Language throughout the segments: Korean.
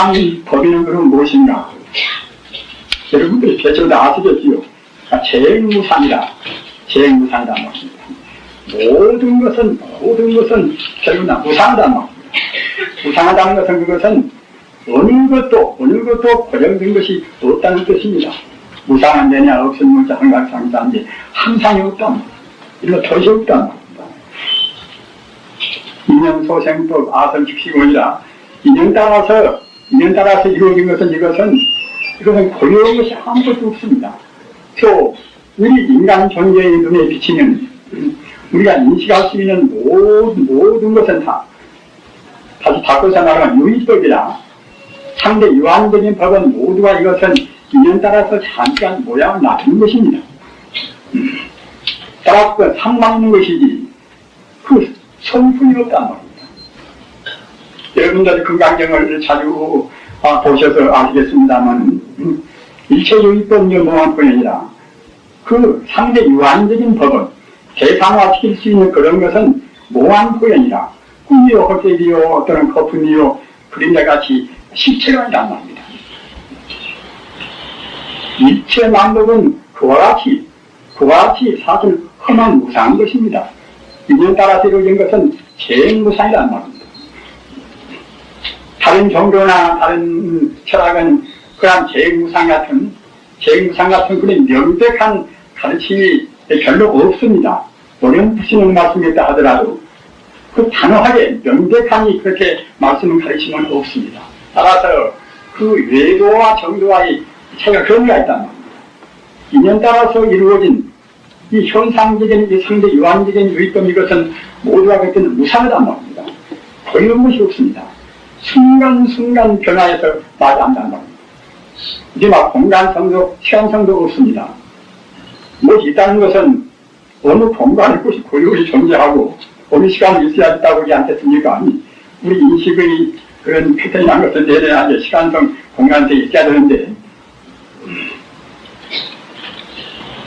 상위 법인은 그럼 무엇인가? 여러분들이 대체로 다 아시겠지요? 재행무상이다. 말입니다. 모든 것은, 모든 것은 결국 다 무상하다. 무상하다는 것은 그것은 어느 것도, 어느 것도 고정된 것이 없다는 뜻입니다. 무상한 데냐, 없은 문자, 한각상자인데 항상이 없다. 이거 도시 없다. 인연소생법 아선직시곤이라 인연 따라서 인연 따라서 이루어진 것은 이것은 이것은 고려한 것이 아무것도 없습니다. 또 우리 인간 존재의 눈에 비치는 음, 우리가 인식할 수 있는 모든, 모든 것은 다 다시 바꿔서 말하면 유의법이라 상대 유한적인 법은 모두가 이것은 인연 따라서 잠깐 모양을 놔두는 것입니다. 음, 따라서 있는 것이지 그 성품이 없단 말입니다. 여러분들이 금강경을 자주 아, 보셔서 아시겠습니다만 음, 일체유의법 연봉한뿐 아니라 그 상대 유한적인 법은 대상화시킬 수 있는 그런 것은 모한포연이라 꿈이요 헛개비요 또는 거품이요 그림자같이 실체가 아니란 말입니다. 일체 만법은 그와 같이 그와 같이 사실 험한 무상한 것입니다. 인연 따라서 이루어진 것은 재무상이란 말입니다. 다른 종교나 다른 철학은 그런 재무상 같은 재무상 같은 그런 명백한 가르침이 별로 없습니다. 어렴풋이는 말씀이었다 하더라도 그 단호하게 명백하니 그렇게 말씀을 가르치면 없습니다. 따라서 그 외도와 정도와의 차이가 그런 가 있단 말입니다. 인연 따라서 이루어진 이 현상적인 이 상대 유한적인 유의법 이것은 모두가 그때는 무상하단 말입니다. 거의 것이 없습니다. 순간순간 변화해서 말이 안 말입니다. 이제 막 공간성도 시간성도 없습니다. 무엇이 있다는 것은 어느 공간에 것이 고유히 존재하고 어느 시간이 있어야 있다고 하지 않겠습니까? 아니, 우리 인식의 그런 패턴이 난 것은 내려야 이제 시간성, 공간성이 있어야 되는데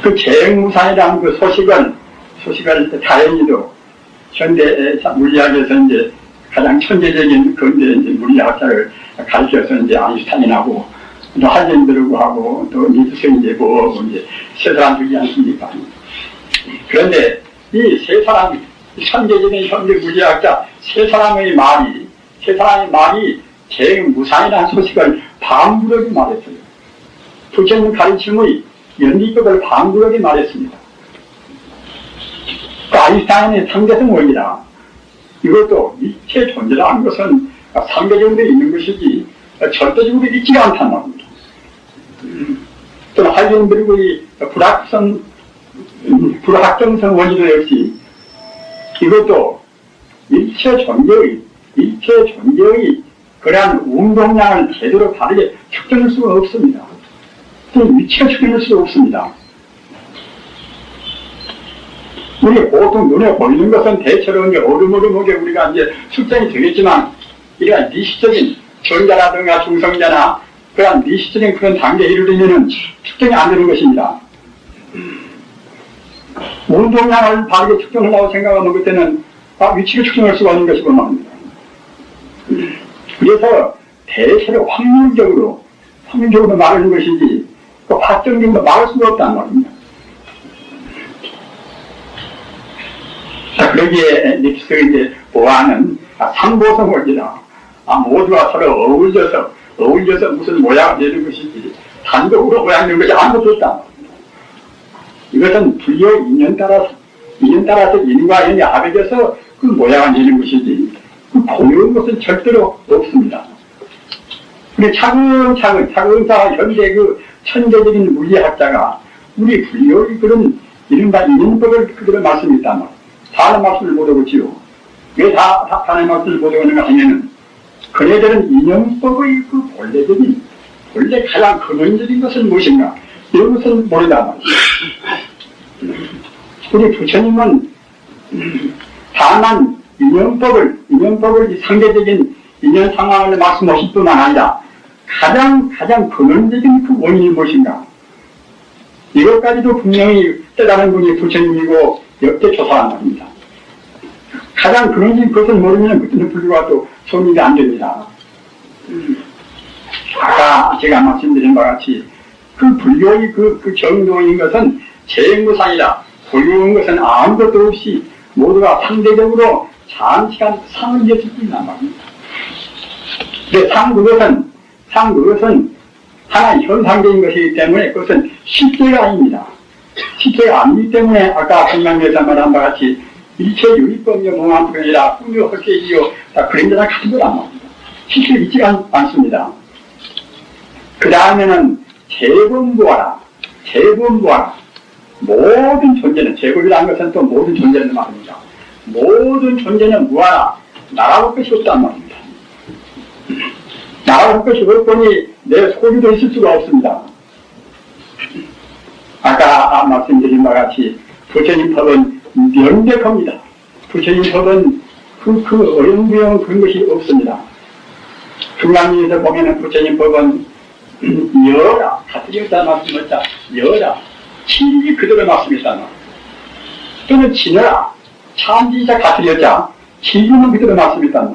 그 재무상이라는 그 소식은 소식을 다행히도 현대 물리학에서 이제 가장 천재적인 근대 이제 물리학자를 가르쳐서 이제 아인슈타인하고 또 할렌베르고 하고 또 이제 뭐 이제 세 사람 중이 않습니까? 그런데 이 세 사람 천재적인 현대 물리학자 세 사람의 말이 세 사람의 말이 재무상이라는 소식을 방부르게 말했어요. 부처님 가르침의 연리법을 방구하게 말했습니다. 그 아인슈타인의 상대성 원리라 이것도 일체 존재라는 것은 상대적으로 있는 것이지 절대적으로 있지가 않단 말입니다. 또는 하이젠베르그의 불확성, 불확정성 원리도 역시 이것도 일체 존재의, 일체 존재의 그러한 운동량을 제대로 다르게 측정할 수가 없습니다. 그 위치가 측정할 수가 없습니다. 우리 보통 눈에 보이는 것은 대체로 이제 어루무름하게 우리가 이제 측정이 되겠지만, 이러한 미시적인 전자라든가 중성자나 그런 미시적인 그런 단계에 이르려면은 측정이 안 되는 것입니다. 운동량을 바르게 측정하려고 생각하면 그때는 아, 위치를 측정할 수가 없는 것이고 말입니다. 그래서 대체로 확률적으로, 확률적으로 말하는 것이지, 그 확정적으로 말할 수가 없다는 말입니다. 자, 그러기에 닉스가 이제 상보성 원리다. 아, 모두가 서로 어울려서, 어울려서 무슨 모양을 내는 것이지, 단독으로 모양 내는 것이 아무것도 없다. 이것은 불교 인연 따라서, 인연 따라서 인과 인이 합해져서 그 모양을 내는 것이지, 그 고유한 것은 절대로 없습니다. 근데 차근차근, 차근차근 현대 그 천재적인 물리학자가 우리 불교의 그런 이른바 인연법을 그대로 말씀했단 다른 말씀을 못하고지요. 왜 다, 다, 다른 말씀을 못하는가 하면은, 그네들은 인연법의 그 본래적인, 본래 가장 근원적인 것은 무엇인가? 이런 것은 모르다 말이에요. 우리 부처님은, 음, 다만 인연법을, 인연법을 이 상대적인 인연 상황을 말씀하실 뿐만 아니라, 가장, 가장 근원적인 그 원인이 무엇인가? 이것까지도 분명히 깨달은 분이 부처님이고 역대 조사한 말입니다. 가장 근원적인 것을 모르면 그때는 불교가 또 성립이 안 됩니다. 제가 말씀드린 바와 같이 그 불교의 그, 그 정도인 것은 재무상이라 불교인 것은 아무것도 없이 모두가 상대적으로 장시간 상을 이어질 뿐이란 말입니다. 근데 상 그것은 상 그것은 하나의 현상적인 것이기 때문에 그것은 실제가 아닙니다. 실제가 아니기 때문에 아까 공명대사 말한 바와 같이 일체 유리법요 공안불이라 꿈요 헛개지요 다 그런 데다 같은 거란 말입니다. 실제 있지가 않- 않습니다. 그 다음에는 재본부하라. 재본부하라. 모든 존재는, 제국이라는 것은 또 모든 존재는 말입니다. 모든 존재는 무하라. 나라볼 것이 없단 말입니다. 나라볼 것이 없으니 내 소유도 있을 수가 없습니다. 아까 아, 말씀드린 바와 같이 부처님 법은 명백합니다. 부처님 법은 그, 그 어영부영 그런 것이 없습니다. 중간에서 보면은 부처님 법은 여라 가뜨렸다 말씀했다 여라 진리 그대로 말씀했다 또는 지너라 참지자 가뜨렸자 진리는 그대로 말씀했다.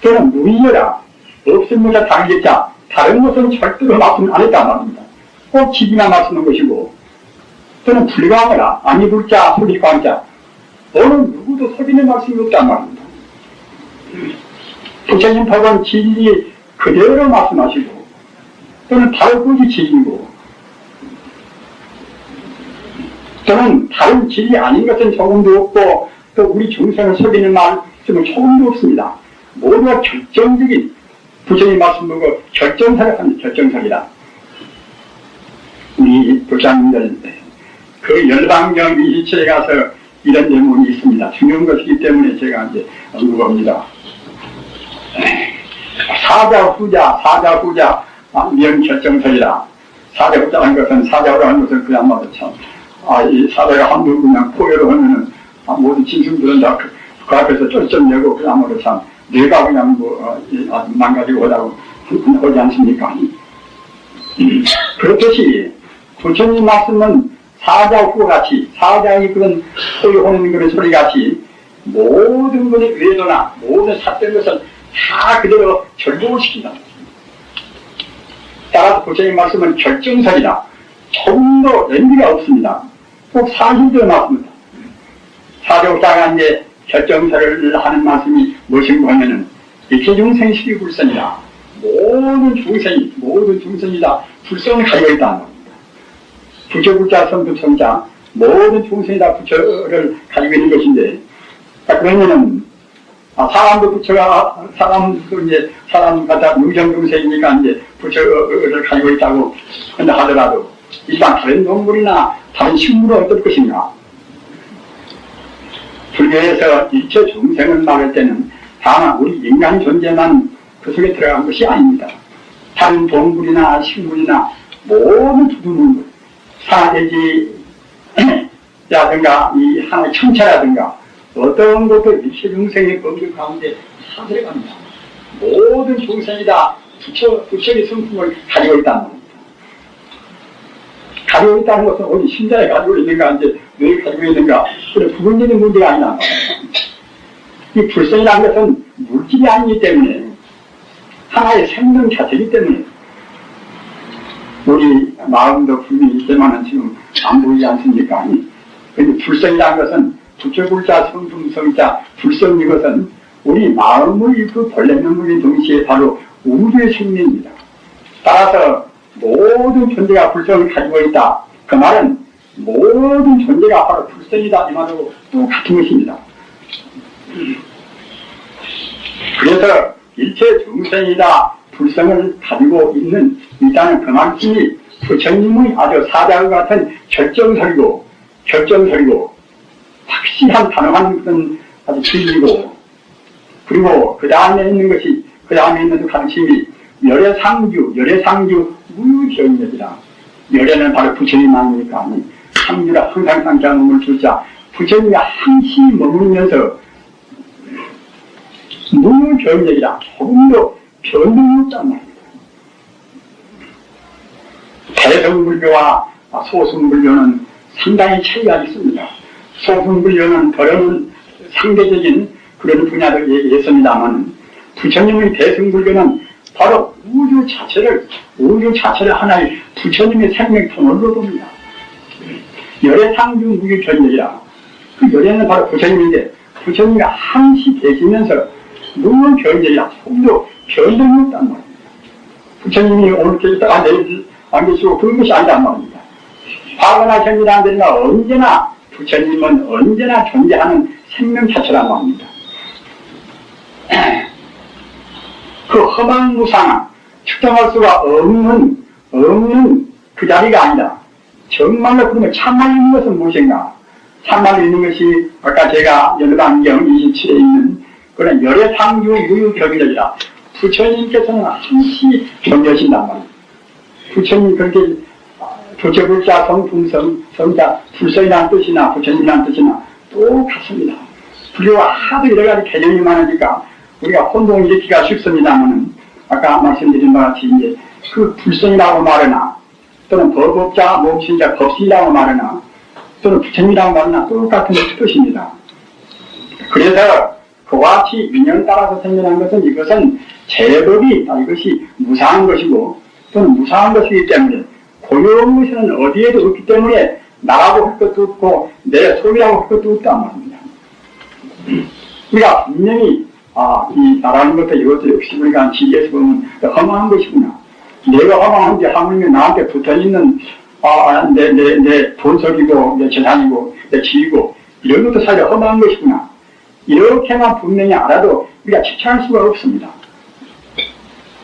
또는 무의여라 없음보다 다르겠자 다른 것은 절대로 말씀 안 했단 말입니다. 꼭 지기만 말씀한 것이고 또는 불광하라 아니 불자 소리 광자 어느 누구도 소리는 말씀이 없단 말입니다. 부처님 법은 진리 그대로 말씀하시고 또는 다른 것이 진리고 또는 다른 진리 아닌 것은 조금도 없고 또 우리 중생을 속이는 말씀은 조금도 없습니다. 모두가 결정적인 부처님 말씀 보고 결정사를 합니다. 결정사이다. 우리 부장님들 그 열방경 미시체에 가서 이런 내용이 있습니다. 중요한 것이기 때문에 제가 이제 언급합니다. 사자 후자, 사자 후자, 아, 명결정설이라. 사자 후자라는 것은 사자로 하는 것은 그야말로 참, 아, 이 사자가 한두 그냥 포효를 하면은, 아, 모든 짐승들은 다 그, 그 앞에서 쩔쩔매고 그야말로 참, 내가 그냥 뭐, 아, 망가지고 하다고 하지 않습니까? 음, 그렇듯이, 부처님 말씀은 사자 후 같이, 사자의 그런 소유하는 그런 소리 같이, 모든 것의 외도나 모든 삿된 것은 다 그대로 절복을 시킨다. 따라서 부처님 말씀은 결정설이다. 조금도 의미가 없습니다. 꼭 사실대로 말씀입니다. 사족자가 이제 결정설을 하는 말씀이 무엇인가 하면은 이렇게 중생식이 불선이다. 모든 중생이, 모든 중생이다. 불성을 가지고 겁니다. 부처불자 선부성자, 모든 중생이 다 부처를 가지고 있는 것인데, 자, 그러면은, 아, 사람도 부처가, 사람도 이제, 사람 갖다 무정중생이니까 이제 부처를 가지고 있다고 한다 하더라도, 일단 다른 동물이나 다른 식물은 어떨 것인가? 불교에서 일체 중생을 말할 때는 다만 우리 인간 존재만 그 속에 들어간 것이 아닙니다. 다른 동물이나 식물이나 모든 두두는 사대지라든가 이 하나의 천체라든가 어떤 것도 일체 중생의 범주 가운데 다 들어갑니다. 모든 중생이 다 부처, 부처의 성품을 가지고 있다는 겁니다. 가지고 있다는 것은 어디 신자에 가지고 있는가, 이제 왜 가지고 있는가, 그런 부분적인 문제가 아니라 이 불성이라는 것은 물질이 아니기 때문에 하나의 생명 자체이기 때문에 우리 마음도 분명히 있지만은 지금 안 보이지 않습니까? 근데 불성이라는 것은 부처불자 성품성자 불성 이것은 우리 마음의 그 능력인 동시에 바로 우주의 생명입니다. 따라서 모든 존재가 불성을 가지고 있다. 그 말은 모든 존재가 바로 불성이다. 이 말하고 똑같은 것입니다. 그래서 일체 중생이다. 불성을 가지고 있는 일단은 그만큼이 부처님의 아주 사자와 같은 결정설이고 결정설이고 확실한 단호한 그런 아주 진리고 그리고 그 다음에 있는 것이 그 다음에 있는 가르침이 열애상주 열애상주 무유경력이다. 열애는 바로 부처님 아닙니까 상주라 항상 상장음을 주자. 부처님이 항시 머물면서 무유경력이다. 조금도 변동이 없단 말입니다 대성불교와 소승불교는 상당히 차이가 있습니다. 소승불교는 더러운 상대적인 그런 분야를 얘기했습니다만 부처님의 대승불교는 바로 우주 자체를 우주 자체를 하나의 부처님의 생명통으로 봅니다. 열의 상주 무기 견력이라 그 열애는 바로 부처님인데 부처님이 항시 계시면서 무슨 견력이라 조금도 변동이 없단 말입니다. 부처님이 오늘 계시다가 내일 안 계시고 그런 것이 아니란 말입니다. 과거나 현재나 안 되나 언제나 부처님은 언제나 존재하는 생명 자체란 말입니다. 그 허망무상한 측정할 수가 없는 없는 그 자리가 아니다. 정말로 그러면 참말로 있는 것은 무엇인가? 참말로 있는 것이 아까 제가 열반경 27에 있는 그런 열의 상주 유유경력이라 부처님께서는 항시 존재하신단 말이에요. 부처님 그렇게 부처불자 성품성 성자 불성이라는 뜻이나 부처님이라는 뜻이나 똑같습니다. 불교가 하도 여러 가지 개념이 많으니까 우리가 혼동을 일으키기가 쉽습니다만은 아까 말씀드린 바와 같이 이제 그 불성이라고 말하나 또는 법업자 몸신자 법신이라고 말하나 또는 부처님이라고 말하나 똑같은 뜻입니다. 그래서 그와 같이 인연 따라서 생겨난 것은 이것은 제법이 아, 이것이 무상한 것이고 또는 무상한 것이기 때문에 고유한 것은 어디에도 없기 때문에 나라고 할 것도 없고 내 소유라고 할 것도 없단 말입니다. 우리가 분명히 아, 이 나라는 것도 이것도 역시 우리가 지혜에서 보면 허망한 것이구나. 내가 허망한데 하물며 나한테 붙어 있는 아, 내, 내, 내 본석이고, 내 재산이고, 내 지위고, 이런 것도 사실 허망한 것이구나. 이렇게만 분명히 알아도 우리가 지체할 수가 없습니다.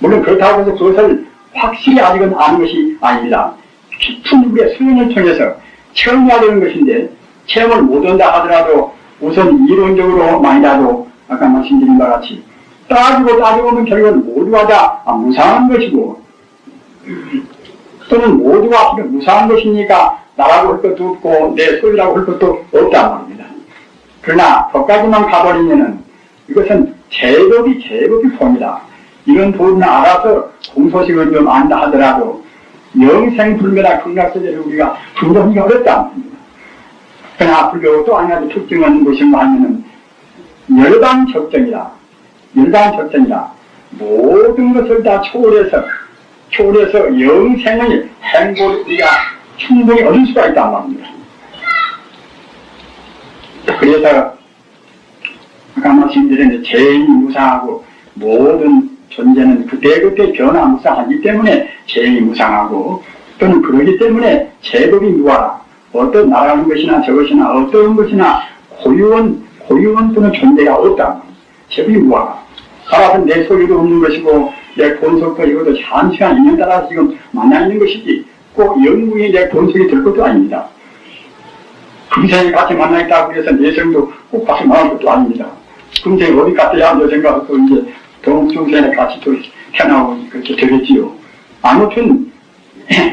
물론 그렇다고 해서 그것을 확실히 아직은 아는 것이 아닙니다. 깊은 우리의 수행을 통해서 체험해야 되는 것인데, 체험을 못한다 하더라도 우선 이론적으로 만이라도 아까 말씀드린 바와 같이 따지고 따지고 보면 결국은 모두가 다 아, 무상한 것이고, 또는 모두가 무상한 것이니까 나라고 할 것도 없고 내 소유라고 할 것도 없단 말입니다. 그러나 거기까지만 가버리면은 이것은 제법이 제법이 봅니다. 이런 부분을 알아서 공소식을 좀 안다 하더라도 영생불멸한 극락세계를 우리가 분석하기가 어렵단 말입니다. 그러나 불교 또한 가지 특징은 무엇인가 하면은 열반적정이라 열반적정이라 모든 것을 다 초월해서 초월해서 영생의 행복을 우리가 충분히 얻을 수가 있단 말입니다. 그래서 아까 말씀드린 제인이 무상하고 모든 존재는 그때그때 변화무쌍하기 때문에 제인이 무상하고 또는 그러기 때문에 제법이 무하라 어떤 나라는 것이나 저것이나 어떤 것이나 고유한 고유한 또는 존재가 없다. 제법이 무하라. 따라서 내 소유도 없는 것이고 내 본속도 이것도 잠시간 인연 따라서 지금 만나 있는 것이지 꼭 영구히 내 본속이 될 것도 아닙니다. 금생에 같이 만나 있다고 해서 내 생도 꼭 같이 만날 것도 아닙니다. 금생에 어디 갔다야 여생가 또 이제 동중생에 같이 또 태어나고 그렇게 되겠지요. 아무튼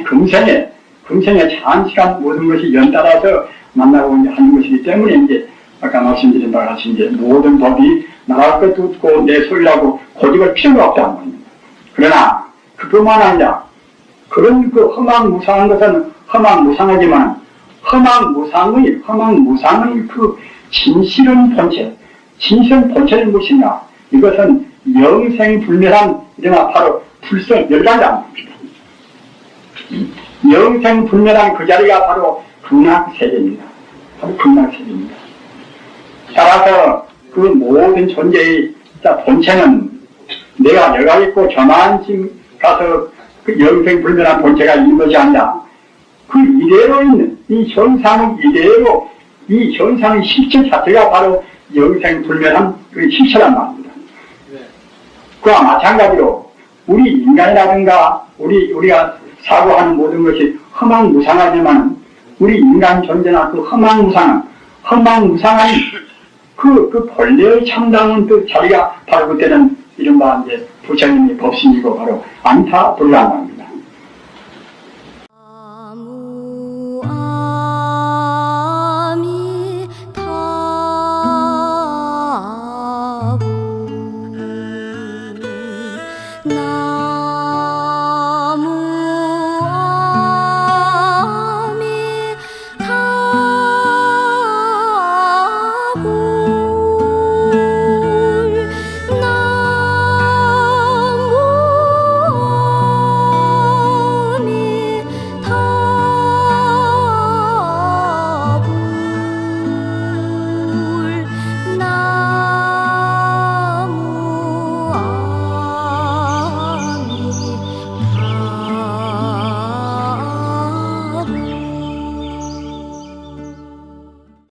금생에 금생에 장시간 모든 것이 연달아서 만나고 이제 하는 것이기 때문에 이제 아까 말씀드린 바와 같이 이제 모든 법이 나갈 것도 없고 내 소유라고 고집할 필요가 없다는 겁니다. 그러나 그뿐만 아니라 그런 그 허망 무상한 것은 허망 무상하지만 허망 무상의 허망 무상의 그 진실은 본체 진실은 본체는 무엇인가 이것은 영생불멸한 이러나 바로 불성 열반이라는 겁니다. 영생불멸한 그 자리가 바로 극락세계입니다. 바로 극락세계입니다. 따라서 그 모든 존재의 자, 본체는 내가 여가 있고 저만 지금 가서 그 영생불멸한 본체가 있는 것이 아니라 그 이대로 있는 이 현상은 이대로 이 현상의 실체 자체가 바로 영생불멸한 그 실체란 말입니다. 그와 마찬가지로 우리 인간이라든가 우리 우리가 사고하는 모든 것이 허망무상하지만 우리 인간 존재나 그 허망무상한 허망무상한 그, 그 본래의 참담한 그 자리가 바로 그때는 이른바 이제 부처님이 법신이고 바로 안타 불가능합니다.